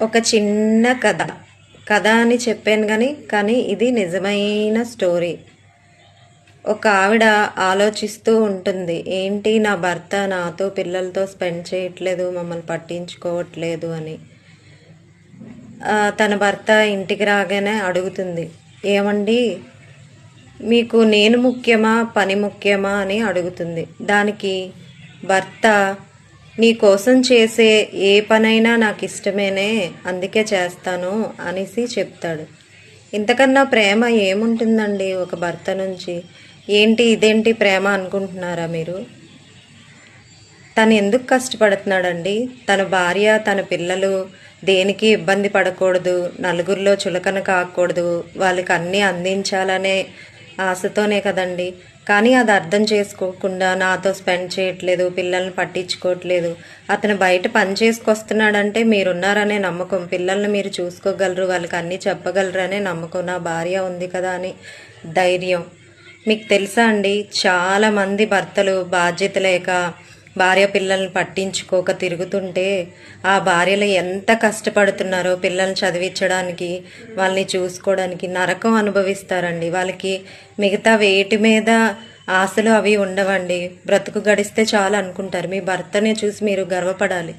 ఒక చిన్న కథ. కథ అని చెప్పాను కానీ కానీ ఇది నిజమైన స్టోరీ. ఒక ఆవిడ ఆలోచిస్తూ ఉంటుంది ఏంటి నా భర్త నాతో పిల్లలతో స్పెండ్ చేయట్లేదు మమ్మల్ని పట్టించుకోవట్లేదు అని. తన భర్త ఇంటికి రాగానే అడుగుతుంది ఏమండి మీకు నేను ముఖ్యమా పని ముఖ్యమా అని అడుగుతుంది. దానికి భర్త నీ కోసం చేసే ఏ పనైనా నాకు ఇష్టమేనే అందుకే చేస్తాను అనేసి చెప్తాడు. ఇంతకన్నా ప్రేమ ఏముంటుందండి ఒక భర్త నుంచి? ఏంటి ఇదేంటి ప్రేమ అనుకుంటున్నారా మీరు? తను ఎందుకు కష్టపడుతున్నాడండి? తన భార్య తన పిల్లలు దేనికి ఇబ్బంది పడకూడదు? నలుగురిలో చులకన కాకూడదు? వాళ్ళకి అన్నీ అందించాలనే ఆశతోనే కదండి. కానీ అది అర్థం చేసుకోకుండా నాతో స్పెండ్ చేయట్లేదు పిల్లల్ని పట్టించుకోవట్లేదు. అతను బయట పని చేసుకొస్తున్నాడంటే మీరున్నారనే నమ్మకం. పిల్లల్ని మీరు చూసుకోగలరు వాళ్ళకి అన్నీ చెప్పగలరు అనే నమ్మకం నా భార్య ఉంది కదా అని ధైర్యం. మీకు తెలుసా అండి చాలా మంది భర్తలు బాధ్యత లేక భార్య పిల్లల్ని పట్టించుకోక తిరుగుతుంటే ఆ భార్యలు ఎంత కష్టపడుతున్నారో పిల్లల్ని చదివించడానికి వాళ్ళని చూసుకోవడానికి నరకం అనుభవిస్తారండి. వాళ్ళకి మిగతా వేటి మీద ఆశలు అవి ఉండవండి. బ్రతుకు గడిస్తే చాలు అనుకుంటారు. మీ భర్తనే చూసి మీరు గర్వపడాలి.